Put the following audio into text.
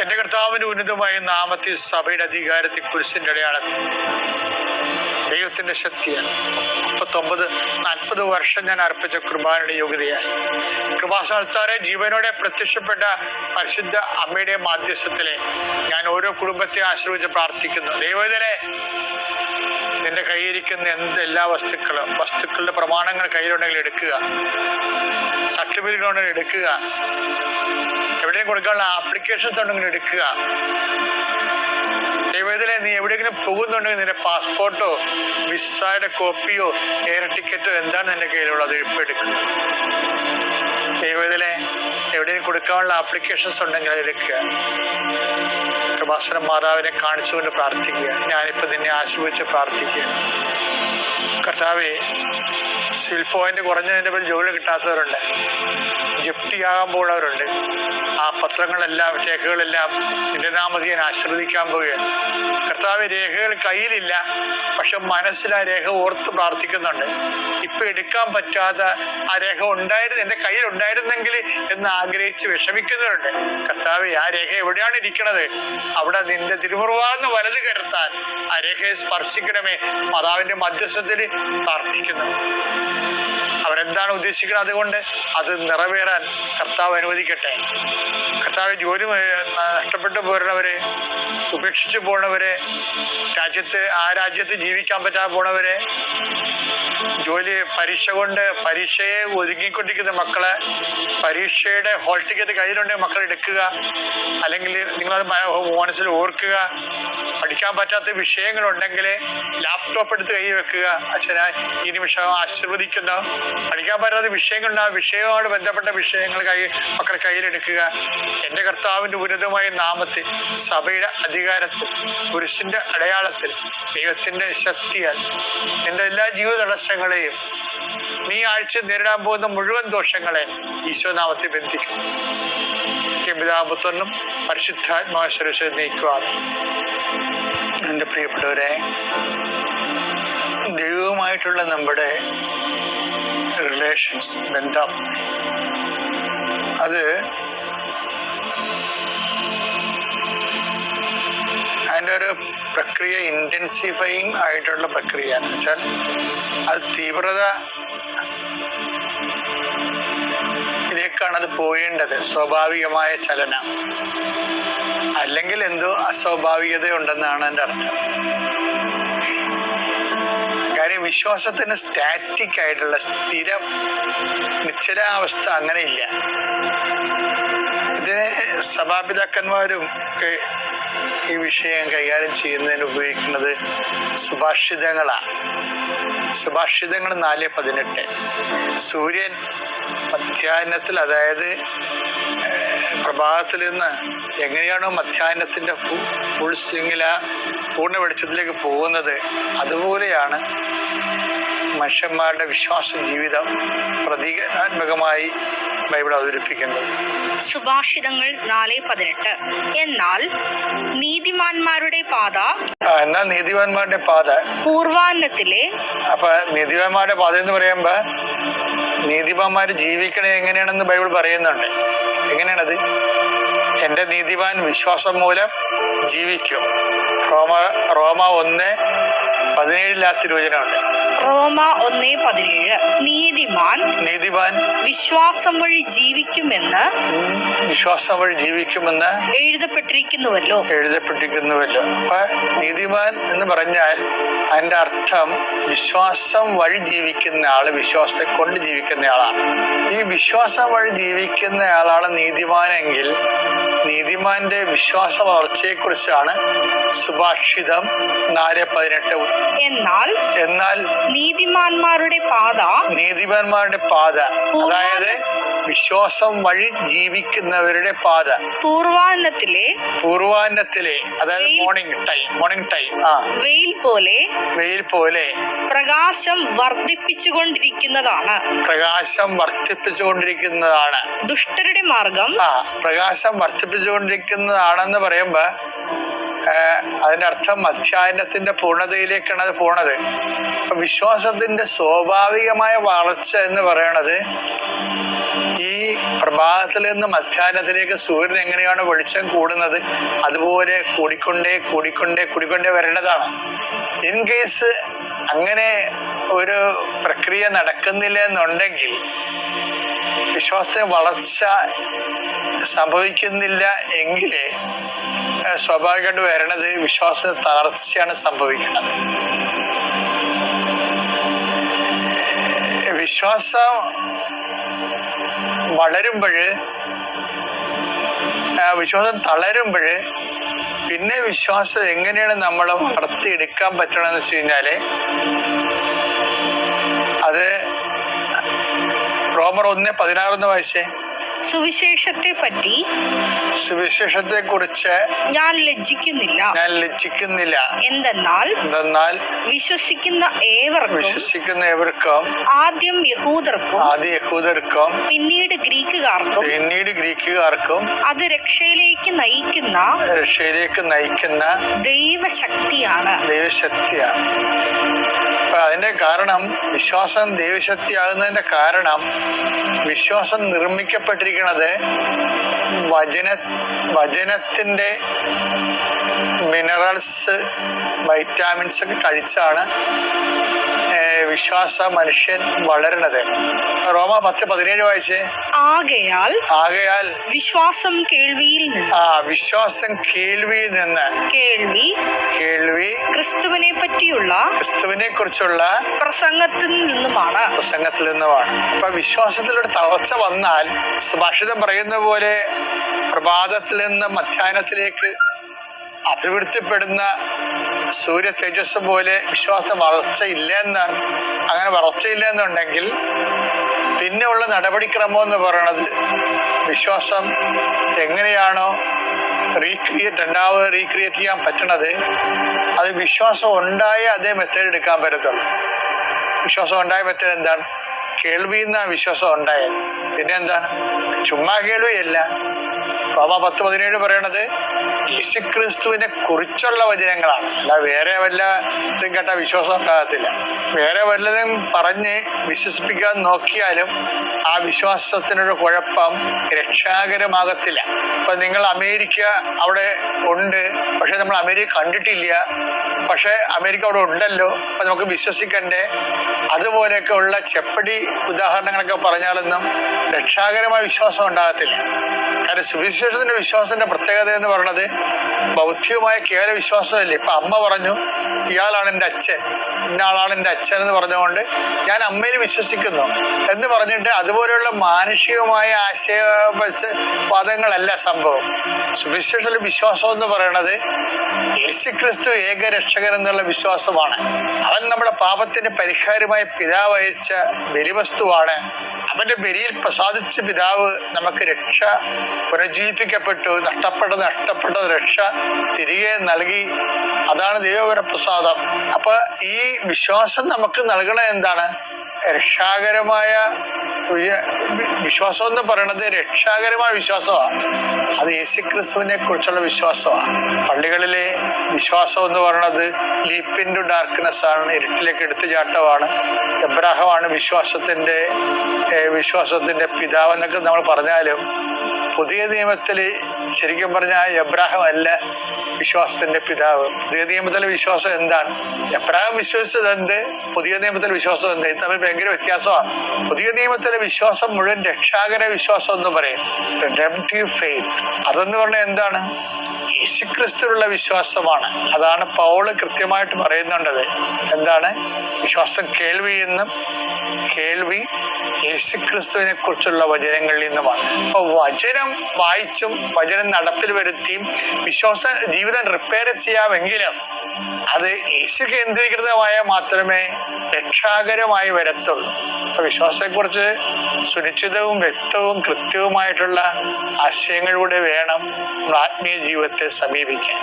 എന്റെ കർത്താവിന്റെ ഉന്നതമായ നാമത്തിൽ സഭയുടെ അധികാരത്തിൽ കുരിശിന്റെ അടയാളത്തിൽ. ദൈവത്തിന്റെ ശക്തിയാണ്. മുപ്പത്തൊമ്പത് നാൽപ്പത് വർഷം ഞാൻ അർപ്പിച്ച കുർബാനയുടെ യോഗ്യതയായി. കൃപാസ്ഥാനത്താറെ ജീവനോടെ പ്രത്യക്ഷപ്പെട്ട പരിശുദ്ധ അമ്മയുടെ മാധ്യസ്ഥത്തിലെ ഞാൻ ഓരോ കുടുംബത്തെ ആശ്രയിച്ച് പ്രാർത്ഥിക്കുന്നു. ദൈവത്തിലെ നിന്റെ കയ്യിരിക്കുന്ന എന്ത് എല്ലാ വസ്തുക്കളും വസ്തുക്കളുടെ പ്രമാണങ്ങൾ കയ്യിലുണ്ടെങ്കിൽ എടുക്കുക. സർട്ടിഫിക്കറ്റ് ഉണ്ടെങ്കിൽ എടുക്കുക. എവിടെയും കൊടുക്കാനുള്ള ആപ്ലിക്കേഷൻസ് ഉണ്ടെങ്കിൽ എടുക്കുക. ദൈവത്തിലെ നീ എവിടെയെങ്കിലും പോകുന്നുണ്ടെങ്കിൽ നിന്റെ പാസ്പോർട്ടോ വിസയുടെ കോപ്പിയോ എയർ ടിക്കറ്റോ എന്താണ് നിന്റെ കയ്യിലുള്ളത് ഇപ്പം എടുക്കുക ദൈവത്തിലെ എവിടെയും കൊടുക്കാനുള്ള ആപ്ലിക്കേഷൻസ് ഉണ്ടെങ്കിൽ അത് എടുക്കുക. കൃപാസന മാതാവിനെ കാണിച്ചുകൊണ്ട് പ്രാർത്ഥിക്കുക. ഞാനിപ്പോൾ നിന്നെ ആശ്രയിച്ച് പ്രാർത്ഥിക്കുക കർത്താവെ സിവിൽ പോയിന്റ് കുറഞ്ഞതിന്റെ പേര് ജോലി കിട്ടാത്തവരുണ്ട്. ജപ്തിയാകാൻ പോകുന്നവരുണ്ട് ആ പത്രങ്ങളെല്ലാം രേഖകളെല്ലാം ഞാൻ ആശീർവദിക്കാൻ പോവുകയാണ്. കർത്താവ് രേഖകൾ കയ്യിലില്ല പക്ഷെ മനസ്സിൽ ആ രേഖ ഓർത്ത് പ്രാർത്ഥിക്കുന്നുണ്ട്. ഇപ്പൊ എടുക്കാൻ പറ്റാതെ ആ രേഖ ഉണ്ടായിരുന്നു എന്റെ കയ്യിൽ ഉണ്ടായിരുന്നെങ്കിൽ എന്ന് ആഗ്രഹിച്ച് വിഷമിക്കുന്നവരുണ്ട്. കർത്താവ് ആ രേഖ എവിടെയാണ് ഇരിക്കുന്നത് അവിടെ നിന്റെ തിരുമുറുവാന്ന് വലത് കരുത്താൻ ആ രേഖയെ സ്പർശിക്കണമേ. മാതാവിന്റെ മധ്യസ്ഥത്തിൽ പ്രാർത്ഥിക്കുന്നു. അവരെന്താണ് ഉദ്ദേശിക്കുന്നത്? അതുകൊണ്ട് അത് നിറവേറാൻ കർത്താവ് അനുവദിക്കട്ടെ. കർത്താവ് ജോലി നഷ്ടപ്പെട്ടു പോരുന്നവരെ ഉപേക്ഷിച്ചു പോണവരെ രാജ്യത്ത് ആ രാജ്യത്ത് ജീവിക്കാൻ പറ്റാതെ പോണവരെ ജോലി പരീക്ഷ കൊണ്ട് പരീക്ഷയെ ഒരുങ്ങിക്കൊണ്ടിരിക്കുന്ന മക്കളെ പരീക്ഷയുടെ ഹോൾ ടിക്കറ്റ് കയ്യിലുണ്ടെങ്കിൽ മക്കൾ എടുക്കുക. അല്ലെങ്കിൽ നിങ്ങളത് മനസ്സിൽ ഓർക്കുക. പഠിക്കാൻ പറ്റാത്ത വിഷയങ്ങളുണ്ടെങ്കിൽ ലാപ്ടോപ്പ് എടുത്ത് കൈ വെക്കുക. അച്ഛനാ ഈ നിമിഷം ആശീർവദിക്കുന്നു പഠിക്കാൻ പറ്റാത്ത വിഷയങ്ങളുണ്ട്. ആ വിഷയവുമായി ബന്ധപ്പെട്ട വിഷയങ്ങൾ കൈ മക്കൾ കയ്യിലെടുക്കുക. എന്റെ കർത്താവിന്റെ ഉന്നതമായ നാമത്തിൽ സഭയുടെ അധികാരത്തിൽ പുരുഷന്റെ അടയാളത്തിൽ ദൈവത്തിന്റെ ശക്തിയാൽ എന്റെ എല്ലാ ജീവിത തടസ്സങ്ങളെയും നീ ആഴ്ച നേരിടാൻ പോകുന്ന മുഴുവൻ ദോഷങ്ങളെ ഈശോനാമത്തിൽ ബന്ധിക്കും ും. പരിശുദ്ധാത്മാശ്വരസ് നീക്കുവാമേ എന്റെ പ്രിയപ്പെട്ടവരെ ദൈവവുമായിട്ടുള്ള നമ്മുടെ റിലേഷൻസ് ബന്ധം. അത് അതിന്റെ ഒരു പ്രക്രിയ ഇന്റൻസിഫൈങ് ആയിട്ടുള്ള പ്രക്രിയയാണ്. വെച്ചാൽ അത് തീവ്രത ഇതിലേക്കാണ് അത് പോയേണ്ടത്. സ്വാഭാവികമായ ചലനം. അല്ലെങ്കിൽ എന്തോ അസ്വാഭാവികത ഉണ്ടെന്നാണ് എന്റെ അർത്ഥം. കാര്യം വിശ്വാസത്തിന് സ്റ്റാറ്റിക് ആയിട്ടുള്ള സ്ഥിരം നിശ്ചലാവസ്ഥ അങ്ങനെയില്ല. ഇതിനെ സഭാപിതാക്കന്മാരും ഒക്കെ ഈ വിഷയം കൈകാര്യം ചെയ്യുന്നതിന് ഉപയോഗിക്കുന്നത് സുഭാഷിതങ്ങളാണ് സുഭാഷിതങ്ങൾ നാല് പതിനെട്ട്. സൂര്യൻ മധ്യാഹ്നത്തിൽ അതായത് പ്രഭാതത്തിൽ നിന്ന് എങ്ങനെയാണോ മധ്യാഹ്നത്തിന്റെ ഫു ഫുൾ സ്വിങ്ങിൽ ആ പൂർണ വെളിച്ചത്തിലേക്ക് പോകുന്നത് അതുപോലെയാണ് മനുഷ്യന്മാരുടെ വിശ്വാസ ജീവിതം പ്രതീകാത്മകമായി ബൈബിൾ അവതരിപ്പിക്കുന്നത്. സുഭാഷിതങ്ങൾ നാല് പതിനെട്ട്. എന്നാൽ നീതിമാന്മാരുടെ പാത എന്നാൽ നീതിമാന്മാരുടെ പാത. പൂർവാന്നത്തിലെ അപ്പൊ നീതിമാന്മാരുടെ പാത എന്ന് പറയുമ്പോ നീതിമാന്മാർ ജീവിക്കണേ എങ്ങനെയാണെന്ന് ബൈബിൾ പറയുന്നുണ്ട്. എങ്ങനെയാണത്? എന്റെ നീതിമാൻ വിശ്വാസം മൂലം ജീവിക്കും. റോമ റോമ ഒന്ന് പതിനേഴിലാ തിരുവചനമുണ്ട് റോമ ഒന്ന് പതിനേഴ്. നീതിമാൻ നീതിമാൻ. വിശ്വാസം വഴി ജീവിക്കുമെന്ന് വിശ്വാസം വഴി ജീവിക്കുമെന്ന് എഴുതപ്പെട്ടിരിക്കുന്നുവല്ലോ. എഴുതപ്പെട്ടിരിക്കുന്നുവല്ലോ. അപ്പൊ നീതിമാൻ എന്ന് പറഞ്ഞാൽ അതിന്റെ അർത്ഥം വിശ്വാസം വഴി ജീവിക്കുന്ന ആൾ വിശ്വാസത്തെ കൊണ്ട് ജീവിക്കുന്ന ആളാണ്. ഈ വിശ്വാസം വഴി ജീവിക്കുന്ന ആളാണ് നീതിമാനെങ്കിൽ നീതിമാന്റെ വിശ്വാസ വളർച്ചയെക്കുറിച്ചാണ് സുഭാഷിതം നാല് പതിനെട്ട്. എന്നാൽ എന്നാൽ നീതിമാന്മാരുടെ പാത. നീതിമാന്മാരുടെ പാത. അതായത് വിശ്വാസം വഴി ജീവിക്കുന്നവരുടെ പാത. പൂർവാന്നത്തിലെ പൂർവാന്നത്തിലെ അതായത് മോർണിംഗ് ടൈം മോർണിംഗ് ടൈം ആ. വെയിൽ പോലെ വെയിൽ പോലെ പ്രകാശം വർദ്ധിപ്പിച്ചുകൊണ്ടിരിക്കുന്നതാണ്. പ്രകാശം വർദ്ധിപ്പിച്ചുകൊണ്ടിരിക്കുന്നതാണ്. ദുഷ്ടരുടെ മാർഗം ആ പ്രകാശം വർദ്ധിപ്പിച്ചുകൊണ്ടിരിക്കുന്നതാണെന്ന് പറയുമ്പോ ഏഹ് അതിന്റെ അർത്ഥം അധ്യായനത്തിന്റെ പൂർണതയിലേക്കാണ് അത് പോണത്. അപ്പം വിശ്വാസത്തിന്റെ സ്വാഭാവികമായ വളർച്ച എന്ന് പറയണത് ഈ പ്രഭാതത്തിൽ നിന്നും അധ്യയനത്തിലേക്ക് സൂര്യൻ എങ്ങനെയാണ് വെളിച്ചം കൂടുന്നത് അതുപോലെ കൂടിക്കൊണ്ടേ കൂടിക്കൊണ്ടേ കൂടിക്കൊണ്ടേ വരേണ്ടതാണ്. ഇൻ കേസ് അങ്ങനെ ഒരു പ്രക്രിയ നടക്കുന്നില്ല എന്നുണ്ടെങ്കിൽ വിശ്വാസത്തെ വളർച്ച സംഭവിക്കുന്നില്ല എങ്കിൽ ഏഹ്, സ്വാഭാവികമായിട്ട് വരണത് വിശ്വാസ തളർച്ചയാണ് സംഭവിക്കുന്നത്. വിശ്വാസം വളരുമ്പോൾ വിശ്വാസം തളരുമ്പോൾ പിന്നെ വിശ്വാസം എങ്ങനെയാണ് നമ്മൾ വളർത്തിയെടുക്കാൻ പറ്റണമെന്ന് വെച്ച് കഴിഞ്ഞാൽ അത് റോമർ ഒന്ന് പതിനാറെന്ന് വായിച്ചേ. സുവിശേഷത്തെ പറ്റി സുവിശേഷത്തെ കുറിച്ച് ഞാൻ ലജ്ജിക്കുന്നില്ല. ഞാൻ ലജ്ജിക്കുന്നില്ല. എന്തെന്നാൽ എന്തെന്നാൽ വിശ്വസിക്കുന്ന ഏവർക്കും വിശ്വസിക്കുന്ന ഏവർക്കും ആദ്യം യഹൂദർക്കും ആദ്യ യഹൂദർക്കും പിന്നീട് ഗ്രീക്കുകാർക്കും പിന്നീട് ഗ്രീക്കുകാർക്കും അത് രക്ഷയിലേക്ക് നയിക്കുന്ന രക്ഷയിലേക്ക് നയിക്കുന്ന ദൈവശക്തിയാണ്. ദൈവശക്തിയാണ്. അപ്പൊ അതിന്റെ കാരണം വിശ്വാസം ദൈവശക്തിയാകുന്നതിന്റെ കാരണം വിശ്വാസം നിർമ്മിക്കപ്പെട്ടിരിക്കുന്നത് വചന വചനത്തിന്റെ മിനറൽസ് വൈറ്റാമിൻസ് ഒക്കെ കഴിച്ചാണ് വിശ്വാസ മനുഷ്യൻ വളരണത് റോമ പത്ത് പതിനേഴ് വായിച്ചേ? ആകയാൽ ആകയാൽ വിശ്വാസം കേൾവിയിൽ നിന്ന്. ആ വിശ്വാസം കേൾവിയിൽ നിന്ന്. കേൾവി കേൾവി ക്രിസ്തുവിനെ പറ്റിയുള്ള ക്രിസ്തുവിനെ കുറിച്ചുള്ള പ്രസംഗത്തിൽ നിന്നുമാണ്. പ്രസംഗത്തിൽ നിന്നുമാണ്. അപ്പൊ വിശ്വാസത്തിലൊരു തളർച്ച വന്നാൽ സുഭാഷിതം പറയുന്ന പോലെ പ്രഭാതത്തിൽ നിന്ന് മധ്യാഹ്നത്തിലേക്ക് അഭിവൃദ്ധിപ്പെടുന്ന സൂര്യ തേജസ് പോലെ വിശ്വാസത്തെ വളർച്ച ഇല്ല എന്നാണ് അങ്ങനെ വളർച്ചയില്ല എന്നുണ്ടെങ്കിൽ പിന്നെയുള്ള നടപടിക്രമം എന്ന് പറയുന്നത് വിശ്വാസം എങ്ങനെയാണോ റീക്രിയേറ്റ് രണ്ടാമത് റീക്രിയേറ്റ് ചെയ്യാൻ പറ്റണത് അത് വിശ്വാസം ഉണ്ടായ അതേ മെത്തേഡ് എടുക്കാൻ പറ്റത്തുള്ളൂ. വിശ്വാസം ഉണ്ടായ മെത്തേഡ് എന്താണ്? കേൾവിയിൽ വിശ്വാസം ഉണ്ടായത്. പിന്നെ എന്താണ് ചുമ്മാ കേൾവിയല്ല. റോമ പത്ത് പതിനേഴ് പറയണത് യേശുക്രിസ്തുവിനെ കുറിച്ചുള്ള വചനങ്ങളാണ്. അല്ല വേറെ വല്ല ഇതും കേട്ട വിശ്വാസം ഉണ്ടാകത്തില്ല. വേറെ വല്ലതും പറഞ്ഞ് വിശ്വസിപ്പിക്കാൻ നോക്കിയാലും ആ വിശ്വാസത്തിനൊരു കുഴപ്പം രക്ഷാകരമാകത്തില്ല. ഇപ്പൊ നിങ്ങൾ അമേരിക്ക അവിടെ ഉണ്ട്. പക്ഷെ നമ്മൾ അമേരിക്ക കണ്ടിട്ടില്ല. പക്ഷെ അമേരിക്ക അവിടെ ഉണ്ടല്ലോ. അപ്പൊ നമുക്ക് വിശ്വസിക്കണ്ടേ. അതുപോലെയൊക്കെ ഉള്ള ചെപ്പടി ഉദാഹരണങ്ങളൊക്കെ പറഞ്ഞാലൊന്നും രക്ഷാകരമായ വിശ്വാസം ഉണ്ടാകത്തില്ല. കാരണം സുവിശേഷത്തിന്റെ വിശ്വാസത്തിന്റെ പ്രത്യേകത എന്ന് പറയുന്നത് ബൗദ്ധികമായ കേവല വിശ്വാസമല്ലേ? ഇപ്പൊ അമ്മ പറഞ്ഞു ഇയാളാണ് എന്റെ അച്ഛൻ. ഇന്ന ആളാണ് എന്റെ അച്ഛൻ എന്ന് പറഞ്ഞുകൊണ്ട് ഞാൻ അമ്മയിൽ വിശ്വസിക്കുന്നു. എന്ന് പറഞ്ഞിട്ട് അതുപോലെയുള്ള മാനുഷികമായ ആശയ പദങ്ങളല്ല സംഭവം. സുവിശേഷ വിശ്വാസം എന്ന് പറയുന്നത് യേശുക്രിസ്തു ഏകരക്ഷകൻ എന്നുള്ള വിശ്വാസമാണ്. അവൻ നമ്മുടെ പാപത്തിന് പരിഹാരമായ പിതാവ് അയച്ച ബലിവസ്തുവാണ്. അവന്റെ ബലിയിൽ പ്രസാദിച്ച പിതാവ് നമുക്ക് രക്ഷ പുനർജീവിപ്പിക്കപ്പെട്ടു നഷ്ടപ്പെട്ട നഷ്ടപ്പെട്ട രക്ഷ തിരികെ നൽകി. അതാണ് ദൈവവരപ്രസാദം അപ്പൊ ഈ വിശ്വാസം നമുക്ക് നൽകണ എന്താണ്? രക്ഷാകരമായ വിശ്വാസം എന്ന് പറയണത് രക്ഷാകരമായ വിശ്വാസമാണ്. അത് യേശുക്രിസ്തുവിനെ കുറിച്ചുള്ള വിശ്വാസമാണ്. പള്ളികളിലെ വിശ്വാസം എന്ന് പറയണത് ലീപ്പ് ഇൻ ടു ഡാർക്ക്നെസ് ആണ് ഇരുട്ടിലേക്ക് എടുത്തു ചാട്ടമാണ് എബ്രാഹമാണ് വിശ്വാസത്തിന്റെ വിശ്വാസത്തിന്റെ പിതാവ് എന്നൊക്കെ നമ്മൾ പറഞ്ഞാലും പുതിയ നിയമത്തിൽ ശരിക്കും പറഞ്ഞാൽ എബ്രാഹിം അല്ല വിശ്വാസത്തിന്റെ പിതാവ്. പുതിയ നിയമത്തിലെ വിശ്വാസം എന്താണ്? എബ്രാഹിം വിശ്വസിച്ചത് എന്ത്? പുതിയ നിയമത്തിലെ വിശ്വാസം എന്ത്? തമ്മിൽ ഭയങ്കര വ്യത്യാസമാണ്. പുതിയ നിയമത്തിലെ വിശ്വാസം മുഴുവൻ രക്ഷാകര വിശ്വാസം എന്ന് പറയും. ഫെയ്ത്ത് അതെന്ന് പറഞ്ഞാൽ എന്താണ്? യേശുക്രിസ്തുവിലുള്ള വിശ്വാസമാണ്. അതാണ് പൗൾ കൃത്യമായിട്ട് പറയുന്നുണ്ടത്. എന്താണ്? വിശ്വാസം കേൾവി എന്നും കേൾവി യേശുക്രിസ്തുവിനെ കുറിച്ചുള്ള വചനങ്ങളിൽ നിന്നുമാണ്. അപ്പൊ വചനം വായിച്ചും വചനം നടപ്പിൽ വരുത്തിയും വിശ്വാസ ജീവിതം റിപ്പയർ ചെയ്യാമെങ്കിലും അത് യേശു കേന്ദ്രീകൃതമായ മാത്രമേ രക്ഷാകരമായി വരത്തുള്ളൂ. അപ്പൊ വിശ്വാസത്തെക്കുറിച്ച് സുനിശ്ചിതവും വ്യക്തവും കൃത്യവുമായിട്ടുള്ള ആശയങ്ങളിലൂടെ വേണം നമ്മൾ ആത്മീയ ജീവിതത്തെ സമീപിക്കാൻ.